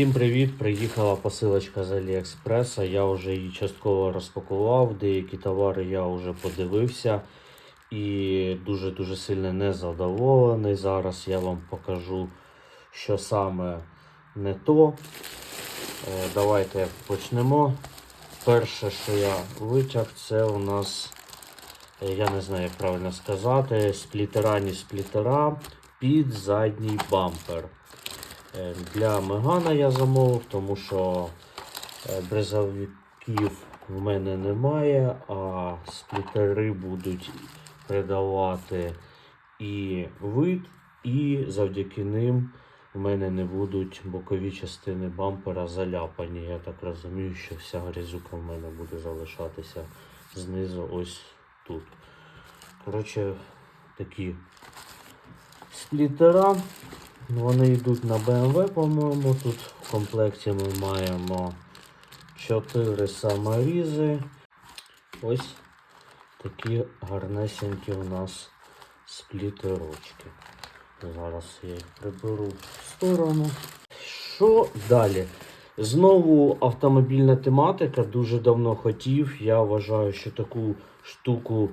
Всім привіт! Приїхала посилочка з Аліекспреса. Я вже її частково розпакував. Деякі товари я вже подивився і дуже-дуже сильно незадоволений. Зараз я вам покажу, що саме не то. Е, Давайте почнемо. Перше, що я витяг, це у нас, е, я не знаю, як правильно сказати, сплітерані сплітера під задній бампер. Е, Для Мегана я замовив, тому що е, брезовиків в мене немає, а сплітери будуть передавати і вид, і завдяки ним в мене не будуть бокові частини бампера заляпані. Я так розумію, що вся грязюка в мене буде залишатися знизу ось тут. Коротше, такі сплітера. Вони йдуть на BMW, по-моєму. Тут в комплекті ми маємо 4 саморізи. Ось такі гарнесенькі у нас сплітерочки. Зараз я їх приберу в сторону. Що далі? Знову автомобільна тематика. Дуже давно хотів. Я вважаю, що таку штуку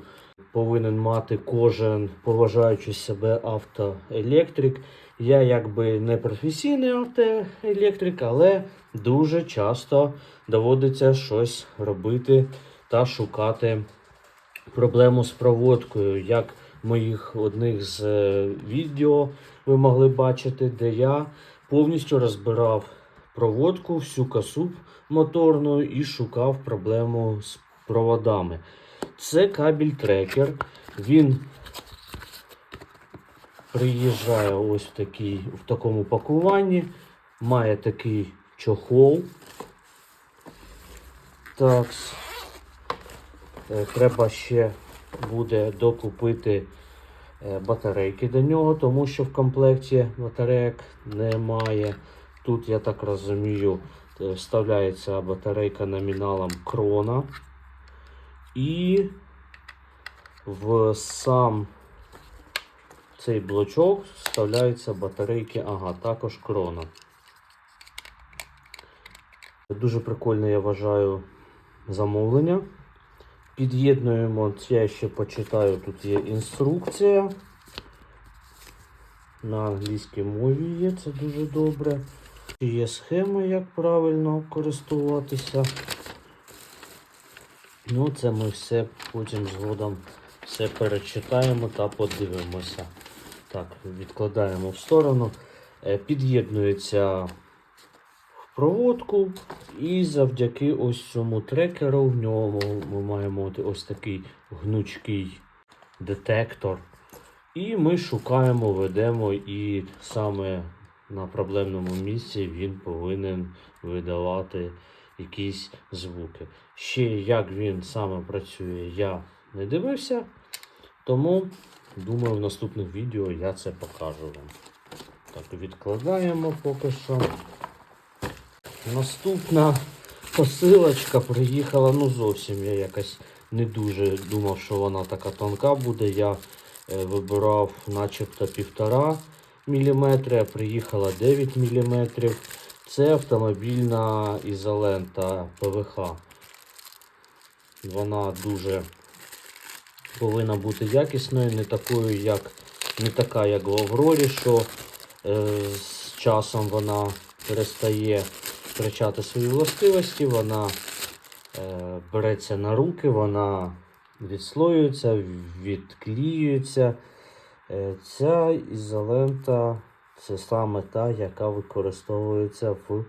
повинен мати кожен поважаючи себе автоелектрик. Я якби не професійний автоелектрик, але дуже часто доводиться щось робити та шукати проблему з проводкою. Як моїх одних з е, відео ви могли бачити, де я повністю розбирав проводку, всю косу моторну і шукав проблему з проводами. Це кабель трекер. Він приїжджає ось в, такій, в такому пакуванні. Має такий чохол. Так. Е, Треба ще буде докупити е, батарейки до нього, тому що в комплекті батарейок немає. Тут, я так розумію, е, вставляється батарейка номіналом крона. І в сам цей блочок вставляються батарейки, ага, також крона. Дуже прикольне, я вважаю, замовлення. Під'єднуємо, я ще почитаю, тут є інструкція. На англійській мові є, це дуже добре. Є схема, як правильно користуватися. Ну, це ми все потім згодом все перечитаємо та подивимося. Так, відкладаємо в сторону. Е, Під'єднується в проводку. І завдяки ось цьому трекеру в ньому ми маємо ось такий гнучкий детектор. І ми шукаємо, ведемо, і саме на проблемному місці він повинен видавати якісь звуки. Ще як він саме працює, я не дивився, тому думаю, в наступних відео я це покажу вам. Так, відкладаємо поки що. Наступна посилочка приїхала, ну зовсім я якось не дуже думав, що вона така тонка буде. Я е, вибирав начебто півтора міліметри, а приїхала 9 міліметрів. Це автомобільна ізолента ПВХ. Вона дуже повинна бути якісною, не такою, як не така, як в Аврорі, що е, з часом вона перестає втрачати свої властивості, вона е, береться на руки, вона відслоюється, відкліюється. Е, ця ізолента це саме та, яка використовується в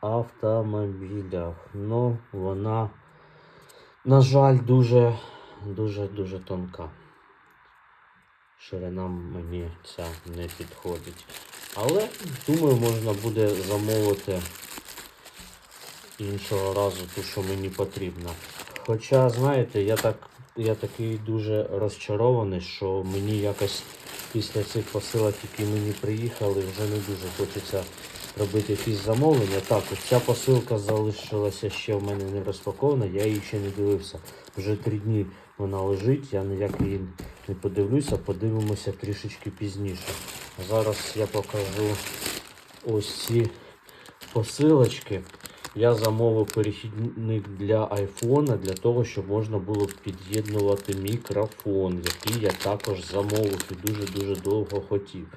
автомобілях. Ну, вона, на жаль, дуже дуже дуже тонка. Ширина мені ця не підходить. Але, думаю, можна буде замовити іншого разу ту, що мені потрібно. Хоча, знаєте, я так я такий дуже розчарований, що мені якось після цих посилок, які мені приїхали, вже не дуже хочеться робити якісь замовлення. Так, ось ця посилка залишилася ще в мене не розпакована, я її ще не дивився. Вже три дні вона лежить, я ніяк її не подивлюся, подивимося трішечки пізніше. Зараз я покажу ось ці посилочки я замовив перехідник для айфона для того, щоб можна було під'єднувати мікрофон, який я також замовив і дуже-дуже довго хотів.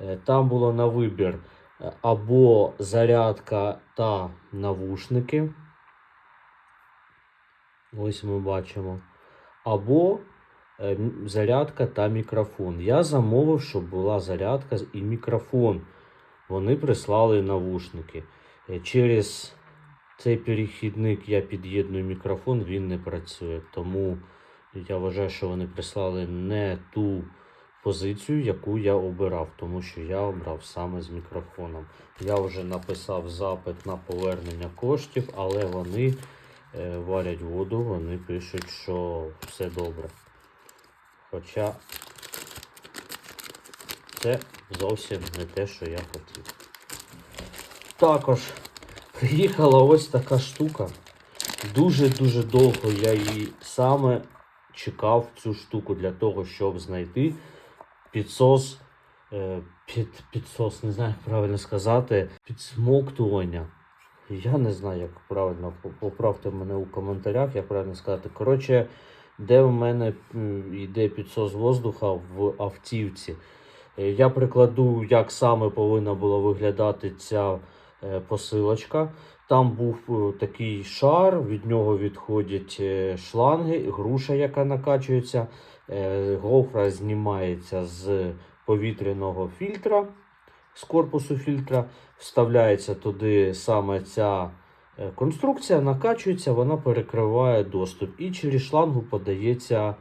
Е, Там було на вибір е, або зарядка та навушники. Ось ми бачимо. Або е, зарядка та мікрофон. Я замовив, щоб була зарядка і мікрофон. Вони прислали навушники. Е, Через цей перехідник я під'єдную мікрофон, він не працює. Тому я вважаю, що вони прислали не ту позицію, яку я обирав, тому що я обрав саме з мікрофоном. Я вже написав запит на повернення коштів, але вони е, варять воду, вони пишуть, що все добре. Хоча це зовсім не те, що я хотів. Також приїхала ось така штука. Дуже-дуже довго я її саме чекав цю штуку для того, щоб знайти підсос, е, під, підсос, не знаю, як правильно сказати, підсмоктування. Я не знаю, як правильно, поправте мене у коментарях, як правильно сказати. Коротше, де в мене йде підсос воздуха в автівці. Е, Я прикладу, як саме повинна була виглядати ця посилочка. Там був е, такий шар, від нього відходять е, шланги, груша, яка накачується. Е, Гофра знімається з повітряного фільтра, з корпусу фільтра, вставляється туди саме ця е, конструкція, накачується, вона перекриває доступ. І через шлангу подається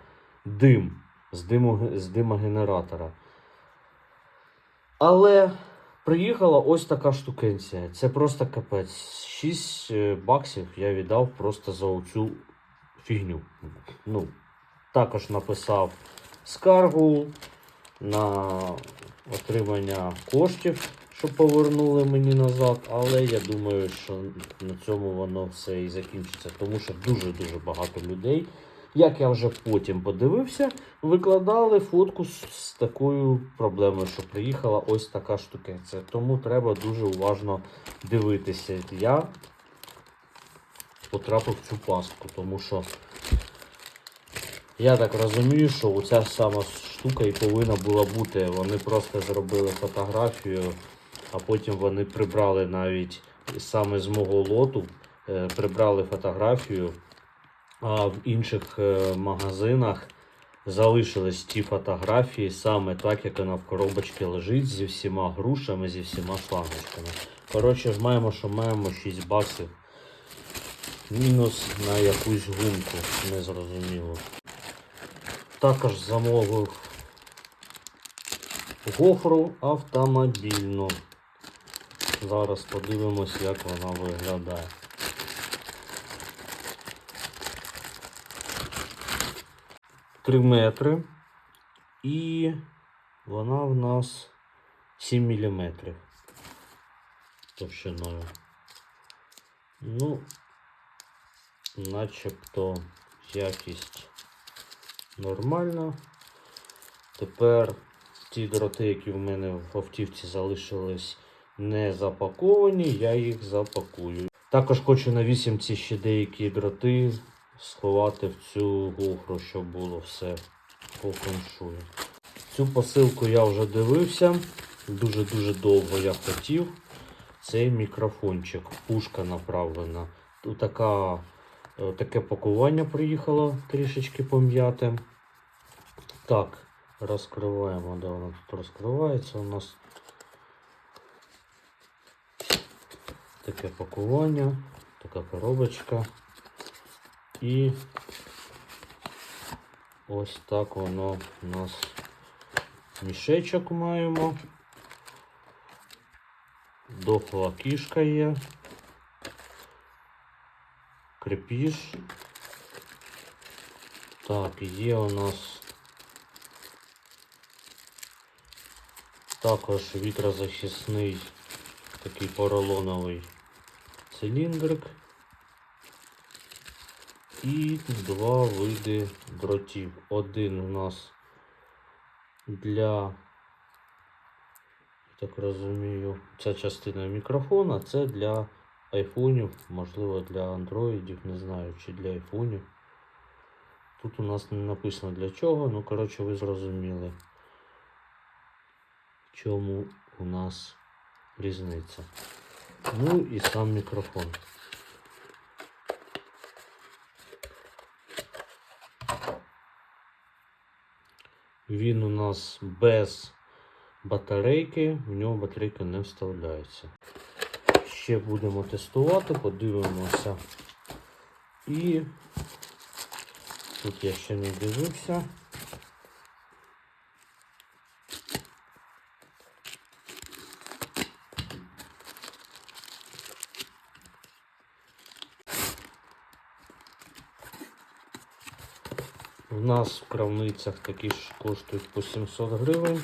дим з, диму, з димогенератора. Але приїхала ось така штукенція. Це просто капець. 6 е, баксів я віддав просто за оцю фігню. Ну, також написав скаргу на отримання коштів, щоб повернули мені назад. Але я думаю, що на цьому воно все і закінчиться, тому що дуже-дуже багато людей. Як я вже потім подивився, викладали фотку з, такою проблемою, що приїхала ось така штукенція. Тому треба дуже уважно дивитися. Я потрапив в цю пастку, тому що я так розумію, що оця сама штука і повинна була бути. Вони просто зробили фотографію, а потім вони прибрали навіть саме з мого лоту, е, прибрали фотографію, а в інших е, магазинах залишились ті фотографії саме так, як вона в коробочці лежить, зі всіма грушами, зі всіма шлангочками. Коротше, маємо, що маємо 6 баксів. Мінус на якусь гумку, незрозуміло. Також замовив гофру автомобільну. Зараз подивимось, як вона виглядає. Три метри. І вона в нас 7 міліметрів товщиною. Ну, начебто якість нормальна. Тепер ті дроти, які в мене в автівці залишились не запаковані, я їх запакую. Також хочу на вісімці ще деякі дроти сховати в цю гофру, щоб було все по феншую. Цю посилку я вже дивився. Дуже-дуже довго я хотів. Цей мікрофончик, пушка направлена. Тут така, е, таке пакування приїхало трішечки пом'яте. Так, розкриваємо, де воно тут розкривається у нас. Таке пакування, така коробочка. І ось так воно у нас мішечок маємо. Дохла кішка є. Крепіж. Так, є у нас також вітрозахисний такий поролоновий циліндрик. І два види дротів. Один у нас для так розумію, ця частина мікрофона це для айфонів, можливо для андроїдів, не знаю, чи для айфонів. Тут у нас не написано для чого, ну коротше, ви зрозуміли, в чому у нас різниця. Ну і сам мікрофон. Він у нас без батарейки, в нього батарейка не вставляється. Ще будемо тестувати, подивимося. І тут я ще не дивився. У нас в крамницях такі ж коштують по 700 гривень.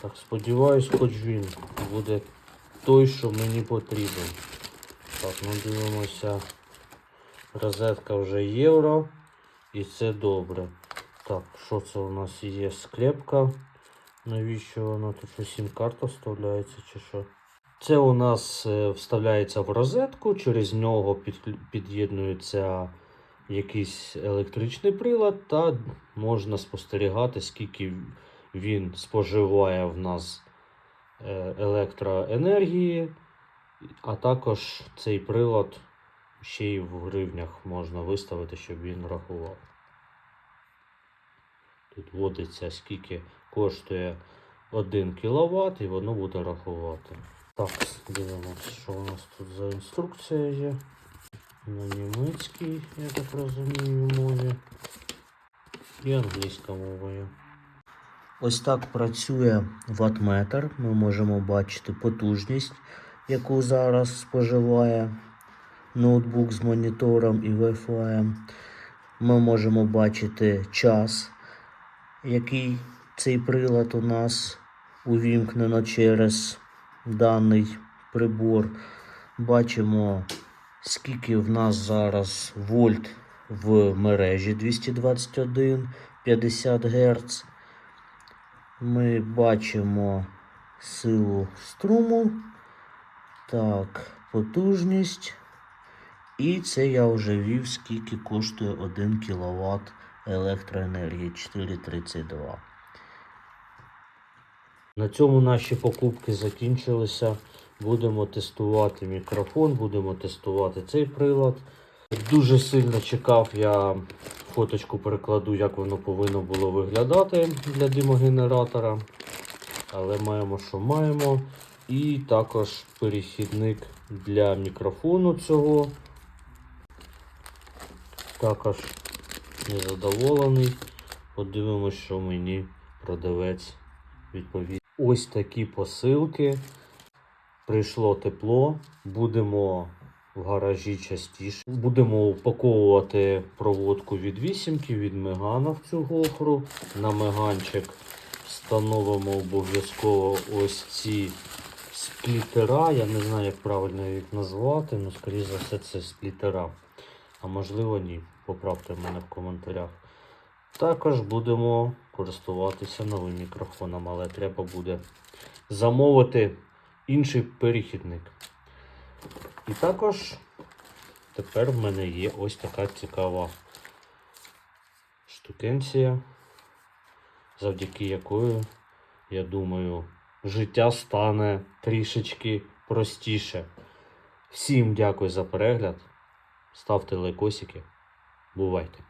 Так, сподіваюсь, хоч він буде той, що мені потрібен. Так, ну дивимося. Розетка вже євро. І це добре. Так, що це у нас є? Склепка. Навіщо вона тут що сім-карта вставляється чи що? Це у нас е, вставляється в розетку, через нього під'єднується якийсь електричний прилад, та можна спостерігати, скільки він споживає в нас е, електроенергії, а також цей прилад ще й в гривнях можна виставити, щоб він рахував. Тут вводиться, скільки коштує 1 кВт, і воно буде рахувати. Так, дивимося, що у нас тут за інструкція є. На німецькій, я так розумію, мові. І англійська мовою. Ось так працює ватметр. Ми можемо бачити потужність, яку зараз споживає ноутбук з монітором і Wi-Fi. Ми можемо бачити час, який цей прилад у нас увімкнено через даний прибор. Бачимо, скільки в нас зараз вольт в мережі 221 50 Гц. Ми бачимо силу струму. Так, потужність. І це я вже вів, скільки коштує 1 кВт електроенергії 4,32. На цьому наші покупки закінчилися. Будемо тестувати мікрофон, будемо тестувати цей прилад. Дуже сильно чекав, я фоточку перекладу, як воно повинно було виглядати для димогенератора. Але маємо, що маємо. І також перехідник для мікрофону цього. Також незадоволений. Подивимось, що мені продавець відповість. Ось такі посилки. Прийшло тепло. Будемо в гаражі частіше. Будемо упаковувати проводку від вісімки, від мегана в цю гофру. На меганчик встановимо обов'язково ось ці сплітера. Я не знаю, як правильно їх назвати, але скоріше за все це сплітера. А можливо ні. Поправте мене в коментарях. Також будемо користуватися новим мікрофоном, але треба буде замовити інший перехідник. І також тепер в мене є ось така цікава штукенція, завдяки якої, я думаю, життя стане трішечки простіше. Всім дякую за перегляд. Ставте лайкосики. Бувайте!